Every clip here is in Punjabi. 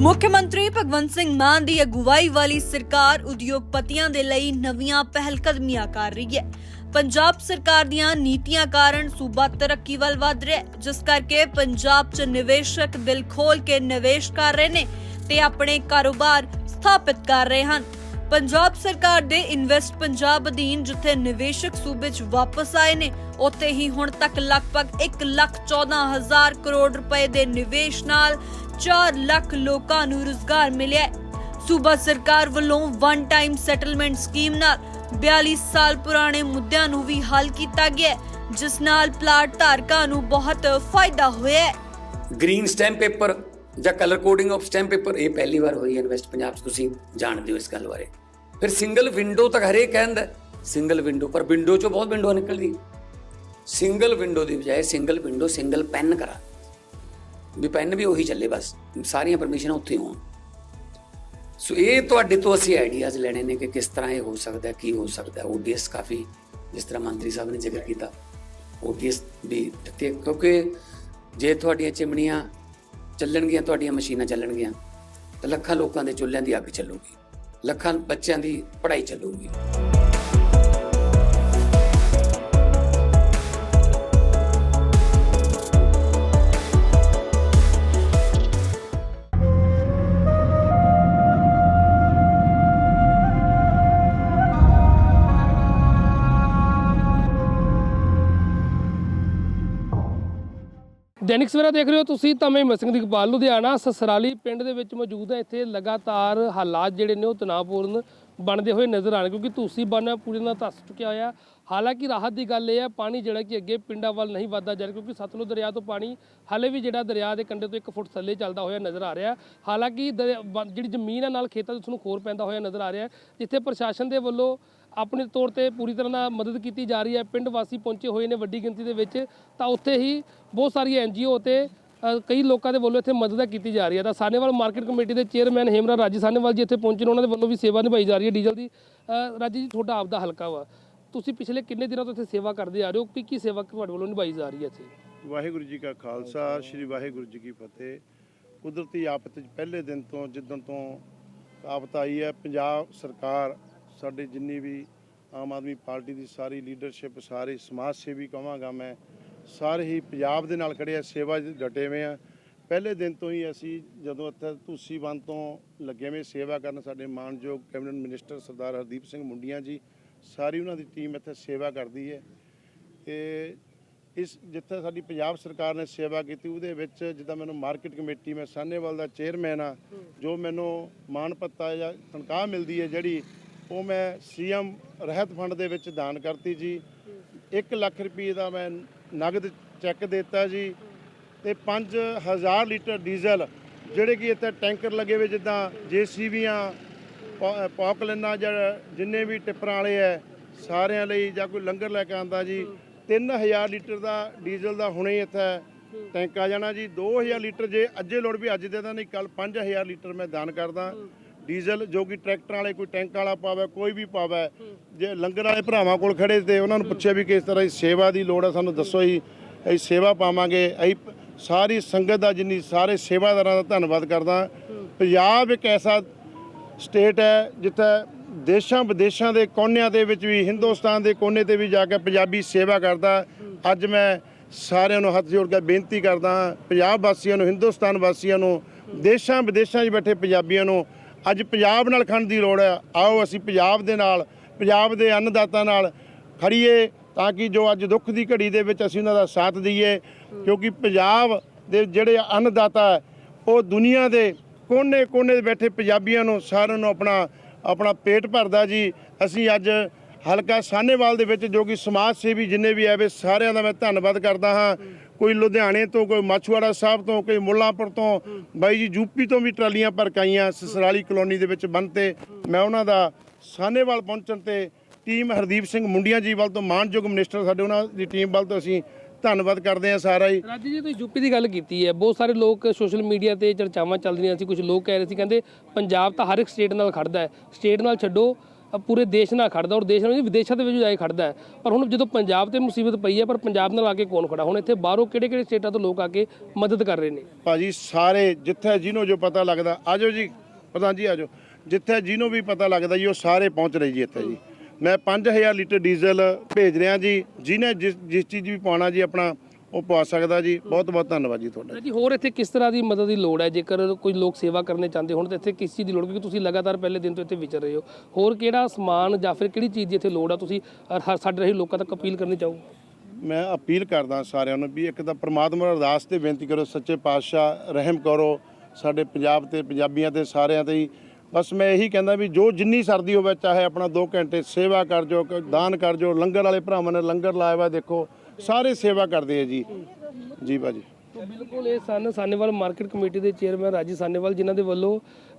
ਮੁੱਖ ਮੰਤਰੀ ਭਗਵੰਤ ਸਿੰਘ ਮਾਨ ਦੀ ਅਗਵਾਈ ਵਾਲੀ ਸਰਕਾਰ ਉਦਯੋਗਪਤੀਆਂ ਦੇ ਲਈ ਨਵੀਆਂ ਪਹਿਲਕਦਮੀਆਂ ਕਰ ਰਹੀ ਹੈ। ਪੰਜਾਬ ਸਰਕਾਰ ਦੀਆਂ ਨੀਤੀਆਂ ਕਾਰਨ ਸੂਬਾ ਤਰੱਕੀ ਵੱਲ ਵਧ ਰਿਹਾ ਹੈ, ਜਿਸ ਕਰਕੇ ਪੰਜਾਬ 'ਚ ਨਿਵੇਸ਼ਕ ਦਿਲ ਖੋਲ ਕੇ ਨਿਵੇਸ਼ ਕਰ ਰਹੇ ਨੇ ਤੇ ਆਪਣੇ ਕਾਰੋਬਾਰ ਸਥਾਪਿਤ ਕਰ ਰਹੇ ਹਨ। ਪੰਜਾਬ ਸਰਕਾਰ ਦੇ ਇਨਵੈਸਟ ਪੰਜਾਬ ਅਧੀਨ ਜਿੱਥੇ ਨਿਵੇਸ਼ਕ ਸੂਬੇ 'ਚ ਵਾਪਸ ਆਏ ਨੇ, ਉੱਥੇ ਹੀ ਹੁਣ ਤੱਕ ਲਗਭਗ 1 ਲੱਖ 14 ਹਜ਼ਾਰ ਕਰੋੜ ਰੁਪਏ ਦੇ ਨਿਵੇਸ਼ ਨਾਲ 4 ਲੱਖ ਲੋਕਾਂ ਨੂੰ ਰੁਜ਼ਗਾਰ ਮਿਲਿਆ ਸੂਬਾ ਸਰਕਾਰ ਵੱਲੋਂ ਵਨ ਟਾਈਮ ਸੈਟਲਮੈਂਟ ਸਕੀਮ ਨਾਲ 42 ਸਾਲ ਪੁਰਾਣੇ ਮੁੱਦਿਆਂ ਨੂੰ ਵੀ ਹੱਲ ਕੀਤਾ ਗਿਆ ਜਿਸ ਨਾਲ ਪਲਾਟ ਧਾਰਕਾਂ ਨੂੰ ਬਹੁਤ ਫਾਇਦਾ ਹੋਇਆ ਗ੍ਰੀਨ ਸਟੈਂਪ ਪੇਪਰ ਜਾਂ colour coding of stamp paper ਇਹ ਪਹਿਲੀ ਵਾਰ ਹੋਈ ਹੈ ਇਨਵੈਸਟ ਪੰਜਾਬ 'ਚ, ਤੁਸੀਂ ਜਾਣਦੇ ਹੋ ਇਸ ਗੱਲ ਬਾਰੇ। ਫਿਰ ਸਿੰਗਲ ਵਿੰਡੋ ਤੱਕ ਹਰੇਕ ਕਹਿੰਦਾ ਸਿੰਗਲ ਵਿੰਡੋ ਪਰ ਵਿੰਡੋ 'ਚੋਂ ਬਹੁਤ ਵਿੰਡੋ ਨਿਕਲਦੀ ਸਿੰਗਲ ਵਿੰਡੋ ਦੀ ਬਜਾਏ ਸਿੰਗਲ ਵਿੰਡੋ ਸਿੰਗਲ ਪੈਨ ਕਰਾ। ਵੀ ਪੈਨ ਵੀ ਉਹੀ ਚੱਲੇ ਬਸ, ਸਾਰੀਆਂ ਪਰਮਿਸ਼ਨਾਂ ਉੱਥੇ ਹੋਣ। ਸੋ ਇਹ ਤੁਹਾਡੇ ਤੋਂ ਅਸੀਂ ਆਈਡੀਆਜ਼ ਲੈਣੇ ਨੇ ਕਿ ਕਿਸ ਤਰ੍ਹਾਂ ਇਹ ਹੋ ਸਕਦਾ, ਕੀ ਹੋ ਸਕਦਾ। ਹੈ ਓਡੀਐਸ ਕਾਫੀ ਜਿਸ ਤਰ੍ਹਾਂ ਮੰਤਰੀ ਸਾਹਿਬ ਨੇ ਜ਼ਿਕਰ ਕੀਤਾ। ਓਡੀਐਸ ਵੀ ਤੇ ਕਿਉਂਕਿ ਜੇ ਤੁਹਾਡੀਆਂ ਚਿਮਨੀਆਂ ਚੱਲਣਗੀਆਂ, ਤੁਹਾਡੀਆਂ ਮਸ਼ੀਨਾਂ ਚੱਲਣਗੀਆਂ, ਤਾਂ ਲੱਖਾਂ ਲੋਕਾਂ ਦੇ ਚੁੱਲ੍ਹਿਆਂ ਦੀ ਅੱਗ ਚੱਲੂਗੀ। ਲੱਖਾਂ ਬੱਚਿਆਂ ਦੀ ਪੜ੍ਹਾਈ ਚੱਲੂਗੀ। ਦੈਨਿਕ ਸਵੇਰਾ ਦੇਖ ਰਹੇ ਹੋ ਤੁਸੀਂ ਤਾਂ ਮੈਂ ਮਸਿੰਘ ਦੀ ਇਕਬਾਲ ਲੁਧਿਆਣਾ, ਸਸਰਾਲੀ ਪਿੰਡ ਦੇ ਵਿੱਚ ਮੌਜੂਦ ਹੈ। ਇੱਥੇ ਲਗਾਤਾਰ ਹਾਲਾਤ ਜਿਹੜੇ ਨੇ ਉਹ ਤਣਾਅਪੂਰਨ ਬਣਦੇ ਹੋਏ ਨਜ਼ਰ ਆਣ ਕਿਉਂਕਿ ਤੁਸੀਂ ਬੰਨ ਪੂਰੀ ਨਾਲ ਧੱਸ ਚੁੱਕਿਆ ਹੋਇਆ। ਹਾਲਾਂਕਿ ਰਾਹਤ ਦੀ ਗੱਲ ਇਹ ਹੈ ਪਾਣੀ ਜਿਹੜਾ ਕਿ ਅੱਗੇ ਪਿੰਡਾਂ ਵੱਲ ਨਹੀਂ ਵੱਧਦਾ ਜਾ ਰਿਹਾ ਕਿਉਂਕਿ ਸਤਲੁਜ ਦਰਿਆ ਤੋਂ ਪਾਣੀ ਹਾਲੇ ਵੀ ਜਿਹੜਾ ਦਰਿਆ ਦੇ ਕੰਢੇ ਤੋਂ 1 ਫੁੱਟ ਥੱਲੇ ਚੱਲਦਾ ਹੋਇਆ ਨਜ਼ਰ ਆ ਰਿਹਾ ਹਾਲਾਂਕਿ ਦਰਿਆ- ਜਿਹੜੀ ਜ਼ਮੀਨ ਹੈ ਨਾਲ ਖੇਤਾਂ 'ਚ ਉਸ ਨੂੰ ਖੋਰ ਪੈਂਦਾ ਹੋਇਆ ਨਜ਼ਰ ਆ ਰਿਹਾ ਜਿੱਥੇ ਪ੍ਰਸ਼ਾਸਨ ਦੇ ਵੱਲੋਂ ਆਪਣੇ ਤੌਰ ਤੇ ਪੂਰੀ ਤਰ੍ਹਾਂ ਨਾਲ ਮਦਦ ਕੀਤੀ ਜਾ ਰਹੀ ਹੈ। ਪਿੰਡ ਵਾਸੀ ਪਹੁੰਚੇ ਹੋਏ ਨੇ ਵੱਡੀ ਗਿਣਤੀ ਦੇ ਵਿੱਚ ਤਾਂ ਉੱਥੇ ਹੀ ਬਹੁਤ ਸਾਰੀਆਂ ਐਨਜੀਓ ਤੇ ਅ, ਕਈ ਲੋਕਾਂ ਦੇ ਵੱਲੋਂ ਇੱਥੇ ਮਦਦ ਕੀਤੀ ਜਾ ਰਹੀ ਹੈ। ਤਾਂ ਸਾਨੇਵਾਲ ਮਾਰਕੀਟ ਕਮੇਟੀ ਦੇ ਚੇਅਰਮੈਨ ਹੇਮਰਾ ਰਾਜੀ ਸਾਨੇਵਾਲ ਜੀ ਇੱਥੇ ਪਹੁੰਚੇ ਨੇ ਉਹਨਾਂ ਦੇ ਵੱਲੋਂ ਵੀ ਸੇਵਾ ਨਿਭਾਈ ਜਾ ਰਹੀ ਹੈ ਡੀਜ਼ਲ ਦੀ। ਰਾਜੀ ਜੀ ਤੁਹਾਡਾ ਆਪਦਾ ਹਲਕਾ ਵਾ। ਤੁਸੀਂ ਪਿਛਲੇ ਕਿੰਨੇ ਦਿਨਾਂ ਤੋਂ ਇੱਥੇ ਸੇਵਾ ਕਰਦੇ ਆ ਰਹੇ ਹੋ? ਕੀ ਕੀ ਸੇਵਾ ਤੁਹਾਡੇ ਵੱਲੋਂ ਨਿਭਾਈ ਜਾ ਰਹੀ ਹੈ ਇੱਥੇ? ਵਾਹਿਗੁਰੂ ਜੀ ਕਾ ਖਾਲਸਾ ਸ੍ਰੀ ਵਾਹਿਗੁਰੂ ਜੀ ਕੀ ਫਤਿਹ। ਕੁਦਰਤੀ ਆਫਤ 'ਚ ਪਹਿਲੇ ਦਿਨ ਤੋਂ ਜਿੱਦਣ ਤੋਂ ਆਫਤ ਆਈ ਹੈ ਪੰਜਾਬ ਸਰਕਾਰ ਸਾਡੇ ਜਿੰਨੀ ਵੀ ਆਮ ਆਦਮੀ ਪਾਰਟੀ ਦੀ ਸਾਰੀ ਲੀਡਰਸ਼ਿਪ ਸਾਰੇ ਸਮਾਜ ਸੇਵੀ ਕਹਾਂਗਾ ਮੈਂ ਸਾਰੇ ਹੀ ਪੰਜਾਬ ਦੇ ਨਾਲ ਖੜੇ ਆ ਸੇਵਾ 'ਚ ਡਟੇ ਹੋਏ ਆ। ਪਹਿਲੇ ਦਿਨ ਤੋਂ ਹੀ ਅਸੀਂ ਜਦੋਂ ਇੱਥੇ ਧੂਸੀ ਬੰਦ ਤੋਂ ਲੱਗੇ ਹੋਏ ਸੇਵਾ ਕਰਨ ਸਾਡੇ ਮਾਨਯੋਗ ਕੈਬਨਿਟ ਮਿਨਿਸਟਰ ਸਰਦਾਰ ਹਰਦੀਪ ਸਿੰਘ ਮੁੰਡੀਆਂ ਜੀ ਸਾਰੀ ਉਹਨਾਂ ਦੀ ਟੀਮ ਇੱਥੇ ਸੇਵਾ ਕਰਦੀ ਹੈ ਤੇ ਇਸ ਜਿੱਥੇ ਸਾਡੀ ਪੰਜਾਬ ਸਰਕਾਰ ਨੇ ਸੇਵਾ ਕੀਤੀ, ਉਹਦੇ ਵਿੱਚ ਜਿੱਦਾਂ ਮੈਨੂੰ ਮਾਰਕੀਟ ਕਮੇਟੀ ਮੈਂ ਸਾਨੇਵਾਲ ਦਾ ਚੇਅਰਮੈਨ ਆ ਜੋ ਮੈਨੂੰ ਮਾਣ ਪੱਤਾ ਜਾਂ ਤਨਖਾਹ ਮਿਲਦੀ ਹੈ ਜਿਹੜੀ, ਉਹ ਮੈਂ ਸੀਐਮ ਰਹਿਤ ਫੰਡ ਦੇ ਵਿੱਚ ਦਾਨ ਕਰਤੀ ਜੀ। 1 ਲੱਖ ਰੁਪਏ ਦਾ ਮੈਂ ਨਗਦ ਚੈੱਕ ਦਿੱਤਾ ਜੀ ਤੇ 5000 ਲੀਟਰ ਡੀਜ਼ਲ, ਜਿਹੜੇ ਕਿ ਇੱਥੇ ਟੈਂਕਰ ਲੱਗੇ ਹੋਏ ਜਿੱਦਾਂ ਜੀਸੀਬੀਆਂ ਪੌਕਲੈਨਾਂ ਜਾਂ ਜਿੰਨੇ ਵੀ ਟਿੱਪਰਾਂ ਵਾਲੇ ਐ, ਸਾਰਿਆਂ ਲਈ ਜਾਂ ਕੋਈ ਲੰਗਰ ਲੈ ਕੇ ਆਂਦਾ ਜੀ 3000 ਲੀਟਰ ਦਾ ਡੀਜ਼ਲ ਦਾ ਹੁਣੇ ਇੱਥੇ ਟੈਂਕ ਆ ਜਾਣਾ ਜੀ 2000 ਲੀਟਰ ਜੇ ਅੱਜੇ ਲੋੜ ਵੀ ਅੱਜ ਦੇ ਤਾਂ ਨਹੀਂ ਕੱਲ 5000 ਲੀਟਰ ਮੈਂ ਦਾਨ ਕਰਦਾ। ਡੀਜ਼ਲ ਜੋ ਕਿ ਟਰੈਕਟਰ ਵਾਲੇ, ਕੋਈ ਟੈਂਕ ਵਾਲਾ ਪਾਵੇ, ਕੋਈ ਵੀ ਪਾਵੇ, ਜੇ ਲੰਗਰ ਵਾਲੇ ਭਰਾਵਾਂ ਕੋਲ ਖੜੇ ਤੇ ਉਹਨਾਂ ਨੂੰ ਪੁੱਛਿਆ ਵੀ ਕਿਸ ਤਰ੍ਹਾਂ ਦੀ ਸੇਵਾ ਦੀ ਲੋੜ ਹੈ ਸਾਨੂੰ ਦੱਸੋ ਜੀ, ਅਸੀਂ ਸੇਵਾ ਪਾਵਾਂਗੇ, ਅਸੀਂ ਸਾਰੀ ਸੰਗਤ ਦਾ ਜਿੰਨੀ ਸਾਰੇ ਸੇਵਾਦਾਰਾਂ ਦਾ ਧੰਨਵਾਦ ਕਰਦਾ। ਪੰਜਾਬ ਇੱਕ ਐਸਾ ਸਟੇਟ ਹੈ ਜਿੱਥੇ ਦੇਸ਼ਾਂ ਵਿਦੇਸ਼ਾਂ ਦੇ ਕੋਨਿਆਂ ਦੇ ਵਿੱਚ ਵੀ ਹਿੰਦੁਸਤਾਨ ਦੇ ਕੋਨੇ ਤੇ ਵੀ ਜਾ ਕੇ ਪੰਜਾਬੀ ਸੇਵਾ ਕਰਦਾ। ਅੱਜ ਮੈਂ ਸਾਰਿਆਂ ਨੂੰ ਹੱਥ ਜੋੜ ਕੇ ਬੇਨਤੀ ਕਰਦਾ ਹਾਂ ਪੰਜਾਬ ਵਾਸੀਆਂ ਨੂੰ ਹਿੰਦੁਸਤਾਨ ਵਾਸੀਆਂ ਨੂੰ ਦੇਸ਼ਾਂ ਵਿਦੇਸ਼ਾਂ 'ਚ ਬੈਠੇ ਪੰਜਾਬੀਆਂ ਨੂੰ ਅੱਜ ਪੰਜਾਬ ਨਾਲ ਖੜਨ ਦੀ ਲੋੜ ਹੈ। ਆਓ ਅਸੀਂ ਪੰਜਾਬ ਦੇ ਨਾਲ ਪੰਜਾਬ ਦੇ ਅੰਨਦਾਤਾ ਨਾਲ ਖੜੀਏ ਤਾਂ ਕਿ ਜੋ ਅੱਜ ਦੁੱਖ ਦੀ ਘੜੀ ਦੇ ਵਿੱਚ ਅਸੀਂ ਉਹਨਾਂ ਦਾ ਸਾਥ ਦਈਏ ਕਿਉਂਕਿ ਪੰਜਾਬ ਦੇ ਜਿਹੜੇ ਅੰਨਦਾਤਾ ਹੈ, ਉਹ ਦੁਨੀਆ ਦੇ ਕੋਨੇ-ਕੋਨੇ ਦੇ ਬੈਠੇ ਪੰਜਾਬੀਆਂ ਨੂੰ ਸਾਰਿਆਂ ਨੂੰ ਆਪਣਾ ਆਪਣਾ ਪੇਟ ਭਰਦਾ ਜੀ। ਅਸੀਂ ਅੱਜ ਹਲਕਾ ਸਾਹਨੇਵਾਲ ਦੇ ਵਿੱਚ ਜੋ ਕਿ ਸਮਾਜ ਸੇਵੀ ਜਿੰਨੇ ਵੀ ਆਵੇ ਸਾਰਿਆਂ ਦਾ ਮੈਂ ਧੰਨਵਾਦ ਕਰਦਾ ਹਾਂ। ਕੋਈ ਲੁਧਿਆਣੇ ਤੋਂ, ਕੋਈ ਮਾਛੂਆੜਾ ਸਾਹਿਬ ਤੋਂ, ਕੋਈ ਮੁੱਲਾਂਪੁਰ ਤੋਂ, ਬਾਈ ਜੀ ਯੂਪੀ ਤੋਂ ਵੀ ਟਰਾਲੀਆਂ ਭਰ ਕੇ ਆਈਆਂ ਸਸਰਾਲੀ ਕਲੋਨੀ ਦੇ ਵਿੱਚ ਬੰਨ ਤੇ ਮੈਂ ਉਹਨਾਂ ਦਾ ਸਾਹਨੇਵਾਲ ਪਹੁੰਚਣ ਤੇ ਟੀਮ ਹਰਦੀਪ ਸਿੰਘ ਮੁੰਡੀਆਂ ਜੀ ਵੱਲ ਤੋਂ ਮਾਨਯੋਗ ਮਿਨਿਸਟਰ ਸਾਡੇ ਉਹਨਾਂ ਦੀ ਟੀਮ ਵੱਲ ਤੋਂ ਅਸੀਂ ਧੰਨਵਾਦ ਕਰਦੇ ਹਾਂ ਸਾਰਾ ਹੀ। ਰਾਜੀ ਜੀ ਤੁਸੀਂ ਯੂਪੀ ਦੀ ਗੱਲ ਕੀਤੀ ਹੈ। ਬਹੁਤ ਸਾਰੇ ਲੋਕ ਸੋਸ਼ਲ ਮੀਡੀਆ ਤੇ ਚਰਚਾਵਾਂ ਚੱਲ ਰਹੀਆਂ ਸੀ। ਕੁਝ ਲੋਕ ਕਹਿ ਰਹੇ ਸੀ ਕਹਿੰਦੇ ਪੰਜਾਬ ਤਾਂ ਹਰ ਇੱਕ ਸਟੇਟ ਨਾਲ ਖੜਦਾ ਹੈ। ਸਟੇਟ ਨਾਲ ਛੱਡੋ ਪੂਰੇ ਦੇਸ਼ ਨਾਲ ਖੜਦਾ ਔਰ ਦੇਸ਼ ਨਾਲ ਨਹੀਂ ਵਿਦੇਸ਼ਾਂ ਦੇ ਵਿੱਚ ਜਾ ਕੇ ਖੜਦਾ ਹੈ। ਪਰ ਹੁਣ ਜਦੋਂ ਪੰਜਾਬ ਤੇ ਮੁਸੀਬਤ ਪਈ ਹੈ ਪਰ ਪੰਜਾਬ ਨਾਲ ਆ ਕੇ ਕੌਣ ਖੜਾ ਹੁਣ ਇੱਥੇ ਬਾਹਰੋਂ ਕਿਹੜੇ ਕਿਹੜੇ ਸਟੇਟਾਂ ਤੋਂ ਲੋਕ ਆ ਕੇ ਮਦਦ ਕਰ ਰਹੇ ਨੇ? ਭਾਜੀ ਸਾਰੇ ਜਿੱਥੇ ਜਿਹਨੂੰ ਜੋ ਪਤਾ ਲੱਗਦਾ ਆਜੋ ਜੀ। ਪ੍ਰਧਾਨ ਜੀ ਆਜੋ ਜਿੱਥੇ ਜਿਹਨੂੰ ਵੀ ਪਤਾ ਲੱਗਦਾ ਜੀ ਉਹ ਸਾਰੇ ਪਹੁੰਚ ਰਹੇ ਜੀ ਇੱਥੇ ਜੀ। ਮੈਂ 5000 ਲੀਟਰ ਡੀਜ਼ਲ ਭੇਜ ਰਿਹਾ ਜੀ। ਜਿਹਨੇ ਜਿਸ ਜਿਸ ਚੀਜ਼ ਵੀ ਪਾਉਣਾ ਜੀ ਆਪਣਾ ਉਹ ਪਵਾ ਸਕਦਾ ਜੀ। ਬਹੁਤ ਬਹੁਤ ਧੰਨਵਾਦ ਜੀ ਤੁਹਾਡਾ। ਜੀ ਹੋਰ ਇੱਥੇ ਕਿਸ ਤਰ੍ਹਾਂ ਦੀ ਮਦਦ ਦੀ ਲੋੜ ਹੈ? ਜੇਕਰ ਕੋਈ ਲੋਕ ਸੇਵਾ ਕਰਨੇ ਚਾਹੁੰਦੇ ਹੋਣ ਤਾਂ ਇੱਥੇ ਕਿਸ ਚੀਜ਼ ਦੀ ਲੋੜ? ਕਿਉਂਕਿ ਤੁਸੀਂ ਲਗਾਤਾਰ ਪਹਿਲੇ ਦਿਨ ਤੋਂ ਇੱਥੇ ਵਿਚਰ ਰਹੇ ਹੋ। ਹੋਰ ਕਿਹੜਾ ਸਮਾਨ ਜਾਂ ਫਿਰ ਕਿਹੜੀ ਚੀਜ਼ ਦੀ ਇੱਥੇ ਲੋੜ ਆ? ਤੁਸੀਂ ਅ, ਹ- ਸਾਡੇ ਰਹੀ ਲੋਕਾਂ ਤੱਕ ਅਪੀਲ ਕਰਨੀ ਚਾਹੋ। ਮੈਂ ਅਪੀਲ ਕਰਦਾ ਸਾਰਿਆਂ ਨੂੰ ਵੀ ਇੱਕ ਤਾਂ ਪ੍ਰਮਾਤਮਾ ਨੂੰ ਅਰਦਾਸ ਤੇ ਬੇਨਤੀ ਕਰੋ ਸੱਚੇ ਪਾਤਸ਼ਾਹ ਰਹਿਮ ਕਰੋ। ਸਾਡੇ ਪੰਜਾਬ ਤੇ ਪੰਜਾਬੀਆਂ ਤੇ ਸਾਰਿਆਂ ਤੇ ਹੀ ਬਸ ਮੈਂ ਇਹੀ ਕਹਿੰਦਾ ਵੀ ਜੋ ਜਿੰਨੀ ਸਰਦੀ ਹੋਵੇ, ਚਾਹੇ ਆਪਣਾ 2 ਘੰਟੇ ਸੇਵਾ ਕਰ ਜੋ ਦਾਨ ਕਰ ਜੋ, ਲੰਗਰ ਵਾਲੇ ਭਰਾਵਾਂ ਨੇ ਲੰਗਰ ਲਾਇਆ ਵਾ, ਦੇਖੋ, ਸਾਰੇ ਸੇਵਾ ਕਰਦੇ ਆ ਜੀ। ਜੀ ਭਾਜੀ। ਤੋ ਬਿਲਕੁਲ ਇਹ ਸਨ ਸਾਨੇਵਾਲ ਮਾਰਕੀਟ ਕਮੇਟੀ ਦੇ ਚੇਅਰਮੈਨ ਰਾਜੀ ਸਾਨੇਵਾਲ ਜਿਨ੍ਹਾਂ ਦੇ ਵੱਲੋਂ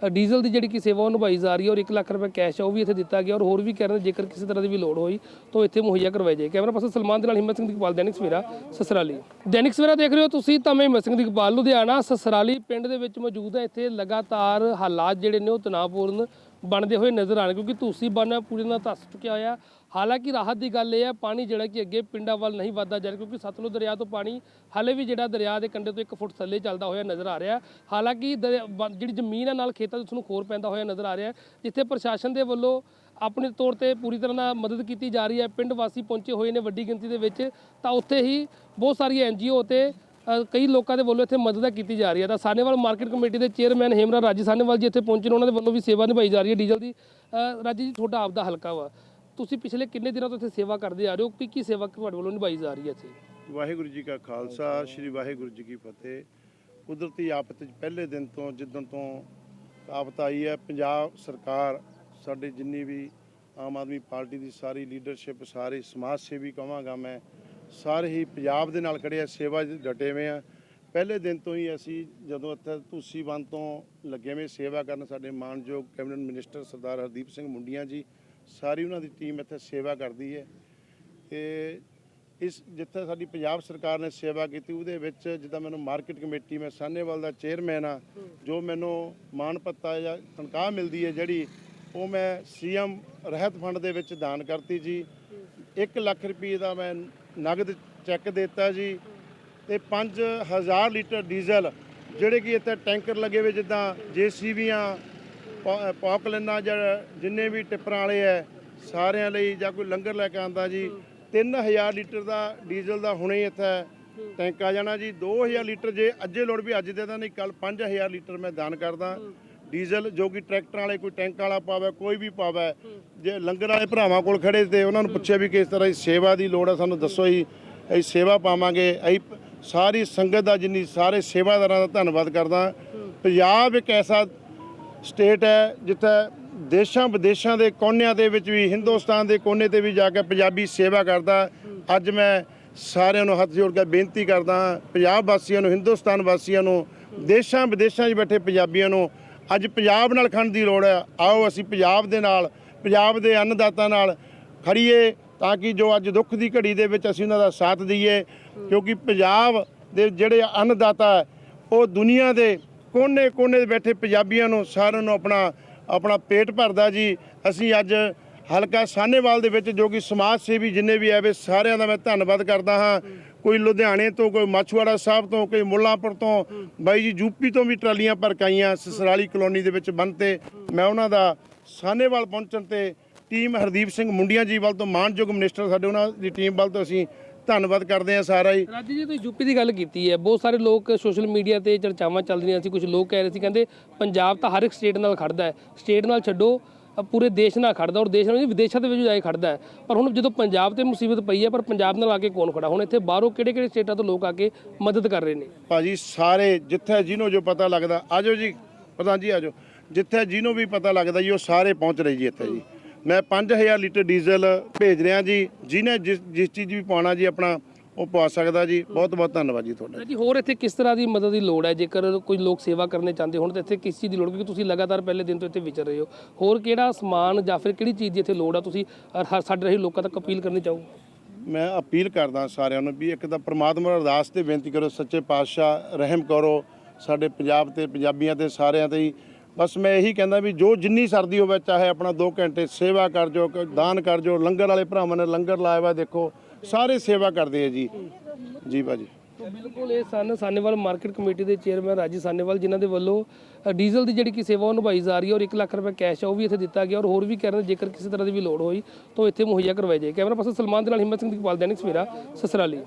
ਡੀਜ਼ਲ ਦੀ ਜਿਹੜੀ ਕਿ ਸੇਵਾ ਉਹ ਨਿਭਾਈ ਜਾ ਰਹੀ ਹੈ ਔਰ 1 ਲੱਖ ਰੁਪਏ ਕੈਸ਼ ਆ, ਉਹ ਵੀ ਇੱਥੇ ਦਿੱਤਾ ਗਿਆ ਔਰ ਹੋਰ ਵੀ ਕਹਿ ਰਹੇ ਜੇਕਰ ਕਿਸੇ ਤਰ੍ਹਾਂ ਦੀ ਵੀ ਲੋੜ ਹੋਈ ਤਾਂ ਇੱਥੇ ਮੁਹੱਈਆ ਕਰਵਾਈ ਜਾਏ। ਕੈਮਰਾ ਪਰਸਨ ਸਲਮਾਨ ਦੇ ਨਾਲ ਹਿੰਮਤ ਸਿੰਘ ਦੀਪਾਲ, ਦੈਨਿਕ ਸਵੇਰਾ, ਸਸਰਾਲੀ। ਦੈਨਿਕ ਸਵੇਰਾ ਦੇਖ ਰਹੇ ਹੋ ਤੁਸੀਂ ਤਾਂ ਮੈਂ ਹਿੰਮਤ ਸਿੰਘ ਦੀਪਾਲ, ਲੁਧਿਆਣਾ, ਸਸਰਾਲੀ ਪਿੰਡ ਦੇ ਵਿੱਚ ਮੌਜੂਦ ਹੈ। ਇੱਥੇ ਲਗਾਤਾਰ ਹਾਲਾਤ ਜਿਹੜੇ ਨੇ ਉਹ ਤਣਾਅਪੂਰਨ ਬਣਦੇ ਹੋਏ ਨਜ਼ਰ ਆਣ ਕਿਉਂਕਿ ਤੁਸੀਂ ਬਣ ਪੂਰੀ ਨਾਲ ਧੱਸ ਚੁੱਕਿਆ ਹੋਇਆ। ਹਾਲਾਂਕਿ ਰਾਹਤ ਦੀ ਗੱਲ ਇਹ ਹੈ ਪਾਣੀ ਜਿਹੜਾ ਕਿ ਅੱਗੇ ਪਿੰਡਾਂ ਵੱਲ ਨਹੀਂ ਵੱਧਦਾ ਜਾ ਰਿਹਾ ਕਿਉਂਕਿ ਸਤਲੁਜ ਦਰਿਆ ਤੋਂ ਪਾਣੀ ਹਾਲੇ ਵੀ ਜਿਹੜਾ ਦਰਿਆ ਦੇ ਕੰਢੇ ਤੋਂ 1 ਫੁੱਟ ਥੱਲੇ ਚੱਲਦਾ ਹੋਇਆ ਨਜ਼ਰ ਆ ਰਿਹਾ। ਹਾਲਾਂਕਿ ਦਰਿਆ- ਬ- ਜਿਹੜੀ ਜ਼ਮੀਨ ਹੈ ਨਾਲ ਖੇਤਾਂ 'ਚ ਉਸਨੂੰ ਖੋਰ ਪੈਂਦਾ ਹੋਇਆ ਨਜ਼ਰ ਆ ਰਿਹਾ ਜਿੱਥੇ ਪ੍ਰਸ਼ਾਸਨ ਦੇ ਵੱਲੋਂ ਆਪਣੇ ਤੌਰ ਤੇ ਪੂਰੀ ਤਰ੍ਹਾਂ ਨਾਲ ਮਦਦ ਕੀਤੀ ਜਾ ਰਹੀ ਹੈ। ਪਿੰਡ ਵਾਸੀ ਪਹੁੰਚੇ ਹੋਏ ਨੇ ਵੱਡੀ ਗਿਣਤੀ ਦੇ ਵਿੱਚ ਤਾਂ ਉੱਥੇ ਹੀ ਬਹੁਤ ਸਾਰੀਆਂ ਐਨਜੀਓ ਤੇ ਅ, ਕਈ ਲੋਕਾਂ ਦੇ ਵੱਲੋਂ ਇੱਥੇ ਮਦਦ ਕੀਤੀ ਜਾ ਰਹੀ ਹੈ। ਤਾਂ ਸਾਨੇਵਾਲ ਮਾਰਕੀਟ ਕਮੇਟੀ ਦੇ ਚੇਅਰਮੈਨ ਹੇਮਰਾ ਰਾਜੀ ਸਾਨੇਵਾਲ ਜੀ ਇੱਥੇ ਪਹੁੰਚੇ ਨੇ ਉਹਨਾਂ ਦੇ ਵੱਲੋਂ ਵੀ ਸੇਵਾ ਨਿਭਾਈ ਜਾ ਰਹੀ ਹੈ ਡੀਜ਼ਲ ਦੀ। ਅ, ਰਾਜੀ ਜੀ ਤੁਹਾਡਾ ਆਪਦਾ ਹਲਕਾ ਵਾ। ਤੁਸੀਂ ਪਿਛਲੇ ਕਿੰਨੇ ਦਿਨਾਂ ਤੋਂ ਇੱਥੇ ਸੇਵਾ ਕਰਦੇ ਆ ਰਹੇ ਹੋ? ਕੀ ਕੀ ਸੇਵਾ ਤੁਹਾਡੇ ਵੱਲੋਂ ਨਿਭਾਈ ਜਾ ਰਹੀ ਹੈ ਇੱਥੇ? ਵਾਹਿਗੁਰੂ ਜੀ ਕਾ ਖਾਲਸਾ, ਸ੍ਰੀ ਵਾਹਿਗੁਰੂ ਜੀ ਕੀ ਫਤਿਹ। ਕੁਦਰਤੀ ਆਫਤ ਵਿੱਚ ਪਹਿਲੇ ਦਿਨ ਤੋਂ ਜਿੱਦਣ ਤੋਂ ਆਫਤ ਆਈ ਹੈ, ਪੰਜਾਬ ਸਰਕਾਰ ਸਾਡੇ ਜਿੰਨੀ ਵੀ ਆਮ ਆਦਮੀ ਪਾਰਟੀ ਦੀ ਸਾਰੀ ਲੀਡਰਸ਼ਿਪ, ਸਾਰੇ ਸਮਾਜ ਸੇਵੀ ਕਹਾਂਗਾ ਮੈਂ, ਸਾਰੇ ਹੀ ਪੰਜਾਬ ਦੇ ਨਾਲ ਖੜੇ ਆ, ਸੇਵਾ ਡਟੇ ਹੋਏ ਆ। ਪਹਿਲੇ ਦਿਨ ਤੋਂ ਹੀ ਅਸੀਂ ਜਦੋਂ ਇੱਥੇ ਤੁਸੀਂ ਤੋਂ ਲੱਗੇ ਹੋਏ, ਸੇਵਾ ਕਰਨ ਸਾਡੇ ਮਾਨਯੋਗ ਕੈਬਨਿਟ ਮਿਨਿਸਟਰ ਸਰਦਾਰ ਹਰਦੀਪ ਸਿੰਘ ਮੁੰਡੀਆਂ ਜੀ ਸਾਰੀ ਉਹਨਾਂ ਦੀ ਟੀਮ ਇੱਥੇ ਸੇਵਾ ਕਰਦੀ ਹੈ ਤੇ ਇਸ ਜਿੱਥੇ ਸਾਡੀ ਪੰਜਾਬ ਸਰਕਾਰ ਨੇ ਸੇਵਾ ਕੀਤੀ, ਉਹਦੇ ਵਿੱਚ ਜਿੱਦਾਂ ਮੈਨੂੰ ਮਾਰਕੀਟ ਕਮੇਟੀ ਮੈਂ ਸਾਹਨੇਵਾਲ ਦਾ ਚੇਅਰਮੈਨ ਆ ਜੋ ਮੈਨੂੰ ਮਾਣ ਪੱਤਾ ਜਾਂ ਤਨਖਾਹ ਮਿਲਦੀ ਹੈ ਜਿਹੜੀ, ਉਹ ਮੈਂ ਸੀਐਮ ਰਹਿਤ ਫੰਡ ਦੇ ਵਿੱਚ ਦਾਨ ਕਰਤੀ ਜੀ। 1 ਲੱਖ ਰੁਪਏ ਦਾ ਮੈਂ ਨਗਦ ਚੈੱਕ ਦਿੱਤਾ ਜੀ ਤੇ 5000 ਲੀਟਰ ਡੀਜ਼ਲ, ਜਿਹੜੇ ਕਿ ਇੱਥੇ ਟੈਂਕਰ ਲੱਗੇ ਹੋਏ ਜਿੱਦਾਂ ਜੀਸੀਬੀਆਂ ਪੌਕਲੈਨਾਂ ਜਾਂ ਜਿੰਨੇ ਵੀ ਟਿੱਪਰਾਂ ਵਾਲੇ ਐ ਸਾਰਿਆਂ ਲਈ ਜਾਂ ਕੋਈ ਲੰਗਰ ਲੈ ਕੇ ਆਂਦਾ ਜੀ 3000 ਲੀਟਰ ਦਾ ਡੀਜ਼ਲ ਦਾ ਹੁਣੇ ਇੱਥੇ ਟੈਂਕ ਆ ਜਾਣਾ ਜੀ 2000 ਲੀਟਰ ਜੇ ਅੱਜੇ ਲੋੜ ਵੀ ਅੱਜ ਦੇ ਤਾਂ ਨਹੀਂ ਕੱਲ 5000 ਲੀਟਰ ਮੈਂ ਦਾਨ ਕਰਦਾ। ਡੀਜ਼ਲ ਜੋ ਕਿ ਟਰੈਕਟਰਾਂ ਵਾਲੇ ਕੋਈ ਟੈਂਕ ਵਾਲਾ ਪਾਵੇ ਕੋਈ ਵੀ ਪਾਵੇ ਜੇ ਲੰਗਰ ਵਾਲੇ ਭਰਾਵਾਂ ਕੋਲ ਖੜੇ ਤੇ ਉਹਨਾਂ ਨੂੰ ਪੁੱਛਿਆ ਵੀ ਕਿਸ ਤਰ੍ਹਾਂ ਦੀ ਸੇਵਾ ਦੀ ਲੋੜ ਹੈ ਸਾਨੂੰ ਦੱਸੋ ਜੀ ਅਸੀਂ ਸੇਵਾ ਪਾਵਾਂਗੇ। ਅਸੀਂ ਸਾਰੀ ਸੰਗਤ ਦਾ ਜਿੰਨੀ ਸਾਰੇ ਸੇਵਾਦਾਰਾਂ ਦਾ ਧੰਨਵਾਦ ਕਰਦਾ। ਪੰਜਾਬ ਇੱਕ ਐਸਾ ਸਟੇਟ ਹੈ ਜਿੱਥੇ ਦੇਸ਼ਾਂ ਵਿਦੇਸ਼ਾਂ ਦੇ ਕੋਨਿਆਂ ਦੇ ਵਿੱਚ ਵੀ ਹਿੰਦੁਸਤਾਨ ਦੇ ਕੋਨੇ ਤੇ ਵੀ ਜਾ ਕੇ ਪੰਜਾਬੀ ਸੇਵਾ ਕਰਦਾ। ਅੱਜ ਮੈਂ ਸਾਰਿਆਂ ਨੂੰ ਹੱਥ ਜੋੜ ਕੇ ਬੇਨਤੀ ਕਰਦਾ ਹਾਂ, ਪੰਜਾਬ ਵਾਸੀਆਂ ਨੂੰ ਹਿੰਦੁਸਤਾਨ ਵਾਸੀਆਂ ਨੂੰ ਦੇਸ਼ਾਂ ਵਿਦੇਸ਼ਾਂ 'ਚ ਬੈਠੇ ਪੰਜਾਬੀਆਂ ਨੂੰ ਅੱਜ ਪੰਜਾਬ ਨਾਲ ਖੜਨ ਦੀ ਲੋੜ ਹੈ। ਆਓ ਅਸੀਂ ਪੰਜਾਬ ਦੇ ਨਾਲ ਪੰਜਾਬ ਦੇ ਅੰਨਦਾਤਾ ਨਾਲ ਖੜੀਏ ਤਾਂ ਕਿ ਜੋ ਅੱਜ ਦੁੱਖ ਦੀ ਘੜੀ ਦੇ ਵਿੱਚ ਅਸੀਂ ਉਹਨਾਂ ਦਾ ਸਾਥ ਦਈਏ। ਕਿਉਂਕਿ ਪੰਜਾਬ ਦੇ ਜਿਹੜੇ ਅੰਨਦਾਤਾ ਹੈ, ਉਹ ਦੁਨੀਆ ਦੇ ਕੋਨੇ-ਕੋਨੇ ਦੇ ਬੈਠੇ ਪੰਜਾਬੀਆਂ ਨੂੰ ਸਾਰਿਆਂ ਨੂੰ ਆਪਣਾ ਆਪਣਾ ਪੇਟ ਭਰਦਾ ਜੀ। ਅਸੀਂ ਅੱਜ ਹਲਕਾ ਸਾਹਨੇਵਾਲ ਦੇ ਵਿੱਚ ਜੋ ਕਿ ਸਮਾਜ ਸੇਵੀ ਜਿੰਨੇ ਵੀ ਆਵੇ ਸਾਰਿਆਂ ਦਾ ਮੈਂ ਧੰਨਵਾਦ ਕਰਦਾ ਹਾਂ। ਕੋਈ ਲੁਧਿਆਣੇ ਤੋਂ, ਕੋਈ ਮਾਛੂਵਾੜਾ ਸਾਹਿਬ ਤੋਂ, ਕੋਈ ਮੁੱਲਾਂਪੁਰ ਤੋਂ, ਬਾਈ ਜੀ ਯੂਪੀ ਤੋਂ ਵੀ ਟਰਾਲੀਆਂ ਭਰਕਾਈਆਂ ਸਸਰਾਲੀ ਕਲੋਨੀ ਦੇ ਵਿੱਚ ਬੰਨ ਤੇ। ਮੈਂ ਉਹਨਾਂ ਦਾ ਸਾਹਨੇਵਾਲ ਪਹੁੰਚਣ ਤੇ ਟੀਮ ਹਰਦੀਪ ਸਿੰਘ ਮੁੰਡੀਆਂ ਜੀ ਵੱਲ ਤੋਂ ਮਾਨਯੋਗ ਮਿਨਿਸਟਰ ਸਾਡੇ ਉਹਨਾਂ ਦੀ ਟੀਮ ਵੱਲ ਤੋਂ ਅਸੀਂ ਧੰਨਵਾਦ ਕਰਦੇ ਹਾਂ ਸਾਰਾ ਹੀ। ਰਾਜੀ ਜੀ ਤੁਸੀਂ ਯੂਪੀ ਦੀ ਗੱਲ ਕੀਤੀ ਹੈ। ਬਹੁਤ ਸਾਰੇ ਲੋਕ ਸੋਸ਼ਲ ਮੀਡੀਆ ਤੇ ਚਰਚਾਵਾਂ ਚੱਲ ਰਹੀਆਂ ਸੀ। ਕੁਝ ਲੋਕ ਕਹਿ ਰਹੇ ਸੀ ਕਹਿੰਦੇ ਪੰਜਾਬ ਤਾਂ ਹਰ ਇੱਕ ਸਟੇਟ ਨਾਲ ਖੜਦਾ ਹੈ। ਸਟੇਟ ਨਾਲ ਛੱਡੋ ਪੂਰੇ ਦੇਸ਼ ਨਾਲ ਖੜਦਾ ਔਰ ਦੇਸ਼ ਨਾਲ ਵਿਦੇਸ਼ਾਂ ਦੇ ਵਿੱਚ ਜਾ ਕੇ ਖੜਦਾ ਹੈ। ਪਰ ਹੁਣ ਜਦੋਂ ਪੰਜਾਬ ਤੇ ਮੁਸੀਬਤ ਪਈ ਹੈ ਪਰ ਪੰਜਾਬ ਨਾਲ ਆ ਕੇ ਕੌਣ ਖੜਾ? ਹੁਣ ਇੱਥੇ ਬਾਹਰੋਂ ਕਿਹੜੇ ਕਿਹੜੇ ਸਟੇਟਾਂ ਤੋਂ ਲੋਕ ਆ ਕੇ ਮਦਦ ਕਰ ਰਹੇ ਨੇ? ਭਾਜੀ ਸਾਰੇ ਜਿੱਥੇ ਜਿਹਨੂੰ ਜੋ ਪਤਾ ਲੱਗਦਾ ਆਜੋ ਜੀ। ਪ੍ਰਧਾਨ ਜੀ ਆਜੋ ਜਿੱਥੇ ਜਿਹਨੂੰ ਵੀ ਪਤਾ ਲੱਗਦਾ ਜੀ ਉਹ ਸਾਰੇ ਪਹੁੰਚ ਰਹੇ ਜੀ ਇੱਥੇ ਜੀ। ਮੈਂ 5000 ਲੀਟਰ ਡੀਜ਼ਲ ਭੇਜ ਰਿਹਾ ਜੀ। ਜਿਹਨੇ ਜਿਸ ਜਿਸ ਚੀਜ਼ ਵੀ ਪਾਉਣਾ ਜੀ ਆਪਣਾ ਉਹ ਪਵਾ ਸਕਦਾ ਜੀ। ਬਹੁਤ ਬਹੁਤ ਧੰਨਵਾਦ ਜੀ ਤੁਹਾਡਾ। ਜੀ ਹੋਰ ਇੱਥੇ ਕਿਸ ਤਰ੍ਹਾਂ ਦੀ ਮਦਦ ਦੀ ਲੋੜ ਹੈ? ਜੇਕਰ ਕੋਈ ਲੋਕ ਸੇਵਾ ਕਰਨੇ ਚਾਹੁੰਦੇ ਹੋਣ ਤਾਂ ਇੱਥੇ ਕਿਸ ਚੀਜ਼ ਦੀ ਲੋੜ? ਕਿਉਂਕਿ ਤੁਸੀਂ ਲਗਾਤਾਰ ਪਹਿਲੇ ਦਿਨ ਤੋਂ ਇੱਥੇ ਵਿਚਰ ਰਹੇ ਹੋ। ਹੋਰ ਕਿਹੜਾ ਸਮਾਨ ਜਾਂ ਫਿਰ ਕਿਹੜੀ ਚੀਜ਼ ਦੀ ਇੱਥੇ ਲੋੜ ਆ? ਤੁਸੀਂ ਸਾਡੇ ਰਹੀ ਲੋਕਾਂ ਤੱਕ ਅਪੀਲ ਕਰਨੀ ਚਾਹੋ। ਮੈਂ ਅਪੀਲ ਕਰਦਾ ਸਾਰਿਆਂ ਨੂੰ ਵੀ ਇੱਕ ਤਾਂ ਪ੍ਰਮਾਤਮਾ ਨੂੰ ਅਰਦਾਸ ਤੇ ਬੇਨਤੀ ਕਰੋ ਸੱਚੇ ਪਾਤਸ਼ਾਹ ਰਹਿਮ ਕਰੋ। ਸਾਡੇ ਪੰਜਾਬ ਤੇ ਪੰਜਾਬੀਆਂ ਤੇ ਸਾਰਿਆਂ ਤੇ ਹੀ ਬਸ ਮੈਂ ਇਹੀ ਕਹਿੰਦਾ ਵੀ ਜੋ ਜਿੰਨੀ ਸਰਦੀ ਹੋਵੇ, ਚਾਹੇ ਆਪਣਾ 2 ਘੰਟੇ ਸੇਵਾ ਕਰ ਜੋ ਦਾਨ ਕਰ ਜੋ ਲੰਗਰ ਵਾਲੇ ਭਰਾਵਾਂ ਨੇ ਲੰਗਰ ਲਾਇਆ ਵਾ, ਦੇਖੋ, ਸਾਰੇ ਸੇਵਾ ਕਰਦੇ ਆ ਜੀ। ਜੀ ਭਾਜੀ। ਤੋ ਬਿਲਕੁਲ ਇਹ ਸਨ ਸਾਨੇਵਾਲ ਮਾਰਕੀਟ ਕਮੇਟੀ ਦੇ ਚੇਅਰਮੈਨ ਰਾਜੀ ਸਾਨੇਵਾਲ, ਜਿਨ੍ਹਾਂ ਦੇ ਵੱਲੋਂ ਡੀਜ਼ਲ ਦੀ ਜਿਹੜੀ ਕਿ ਸੇਵਾ ਉਹ ਨਿਭਾਈ ਜਾ ਰਹੀ ਹੈ ਔਰ 1 ਲੱਖ ਰੁਪਏ ਕੈਸ਼ ਆ, ਉਹ ਵੀ ਇੱਥੇ ਦਿੱਤਾ ਗਿਆ ਔਰ ਹੋਰ ਵੀ ਕਹਿ ਰਹੇ ਜੇਕਰ ਕਿਸੇ ਤਰ੍ਹਾਂ ਦੀ ਵੀ ਲੋੜ ਹੋਈ, ਤਾਂ ਇੱਥੇ ਮੁਹੱਈਆ ਕਰਵਾਈ ਜਾਏ। ਕੈਮਰਾ ਪਰਸਨ ਸਲਮਾਨ ਦੇ ਨਾਲ ਹਿੰਮਤ ਸਿੰਘ ਦੀ ਦੈਨਿਕ ਸਵੇਰਾ, ਸਸਰਾਲੀ।